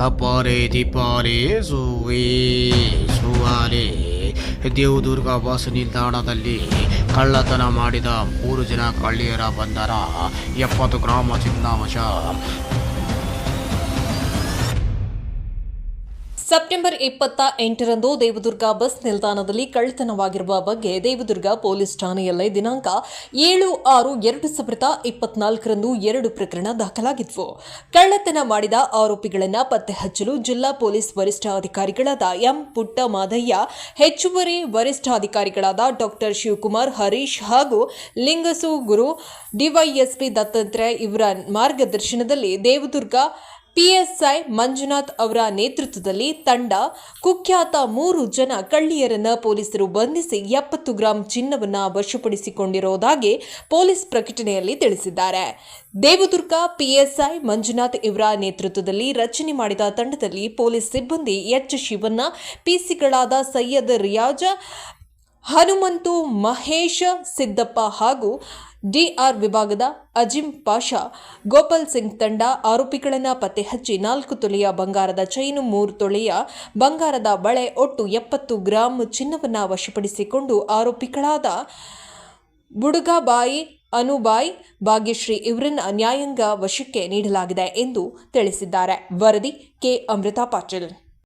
ಅಪಾರೆ ದಿಪಾರೆ ಸುವೆ ಸುವಾರೆ Devadurga bus ನಿಲ್ದಾಣದಲ್ಲಿ ಕಳ್ಳತನ ಮಾಡಿದ ಮೂರು ಜನ ಕಳ್ಳಿಯರ ಬಂಧನ ಎಪ್ಪತ್ತು ಗ್ರಾಮ ಚಿನ್ನಾವಶ ಸೆಪ್ಟೆಂಬರ್ ಇಪ್ಪತ್ತ ಎಂಟರಂದು ದೇವದುರ್ಗ ಬಸ್ ನಿಲ್ದಾಣದಲ್ಲಿ ಕಳ್ಳತನವಾಗಿರುವ ಬಗ್ಗೆ ದೇವದುರ್ಗ ಪೊಲೀಸ್ ಠಾಣೆಯಲ್ಲೇ ದಿನಾಂಕ ಏಳು ಆರು ಎರಡು ಸಾವಿರದ ಇಪ್ಪತ್ನಾಲ್ಕರಂದು ಎರಡು ಪ್ರಕರಣ ದಾಖಲಾಗಿದ್ವು ಕಳ್ಳತನ ಮಾಡಿದ ಆರೋಪಿಗಳನ್ನು ಪತ್ತೆ ಹಚ್ಚಲು ಜಿಲ್ಲಾ ಪೊಲೀಸ್ ವರಿಷ್ಠಾಧಿಕಾರಿಗಳಾದ ಎಂ ಪುಟ್ಟ ಮಾದಯ್ಯ ಹೆಚ್ಚುವರಿ ವರಿಷ್ಠಾಧಿಕಾರಿಗಳಾದ ಡಾಕ್ಟರ್ ಶಿವಕುಮಾರ್, ಹರೀಶ್ ಹಾಗೂ ಲಿಂಗಸು ಗುರು, ಡಿವೈಎಸ್ಪಿ ದತ್ತಾತ್ರೇಯ ಇವರ ಮಾರ್ಗದರ್ಶನದಲ್ಲಿ ದೇವದುರ್ಗ ಪಿಎಸ್ಐ ಮಂಜುನಾಥ್ ಅವರ ನೇತೃತ್ವದಲ್ಲಿ ತಂಡ ಕುಖ್ಯಾತ ಮೂರು ಜನ ಕಳ್ಳಿಯರನ್ನ ಪೊಲೀಸರು ಬಂಧಿಸಿ ಎಪ್ಪತ್ತು ಗ್ರಾಂ ಚಿನ್ನವನ್ನ ವಶಪಡಿಸಿಕೊಂಡಿರುವುದಾಗಿ ಪೊಲೀಸ್ ಪ್ರಕಟಣೆಯಲ್ಲಿ ತಿಳಿಸಿದ್ದಾರೆ. ದೇವದುರ್ಗ ಪಿಎಸ್ಐ ಮಂಜುನಾಥ್ ಇವರ ನೇತೃತ್ವದಲ್ಲಿ ರಚನೆ ಮಾಡಿದ ತಂಡದಲ್ಲಿ ಪೊಲೀಸ್ ಸಿಬ್ಬಂದಿ ಎಚ್ ಶಿವಣ್ಣ ಪಿಸಿಗಳಾದ ಸೈಯದ್ ರಿಯಾಜ ಹನುಮಂತು, ಮಹೇಶ ಸಿದ್ದಪ್ಪ ಹಾಗೂ ಡಿಆರ್ ವಿಭಾಗದ ಅಜಿಂ ಪಾಷಾ, ಗೋಪಾಲ್ ಸಿಂಗ್ ತಂಡ ಆರೋಪಿಗಳನ್ನು ಪತ್ತೆ ಹಚ್ಚಿ ನಾಲ್ಕು ತೊಲೆಯ ಬಂಗಾರದ ಚೈನು, ಮೂರು ತೊಲೆಯ ಬಂಗಾರದ ಬಳೆ, ಒಟ್ಟು ಎಪ್ಪತ್ತು ಗ್ರಾಂ ಚಿನ್ನವನ್ನು ವಶಪಡಿಸಿಕೊಂಡು ಆರೋಪಿಗಳಾದ ಬುಡುಗಾಬಾಯಿ ಅನುಬಾಯ್, ಭಾಗ್ಯಶ್ರೀ ಇವರನ್ನ ನ್ಯಾಯಾಂಗ ವಶಕ್ಕೆ ನೀಡಲಾಗಿದೆ ಎಂದು ತಿಳಿಸಿದ್ದಾರೆ. ವರದಿ ಕೆ. ಅಮೃತಾ ಪಾಟೀಲ್.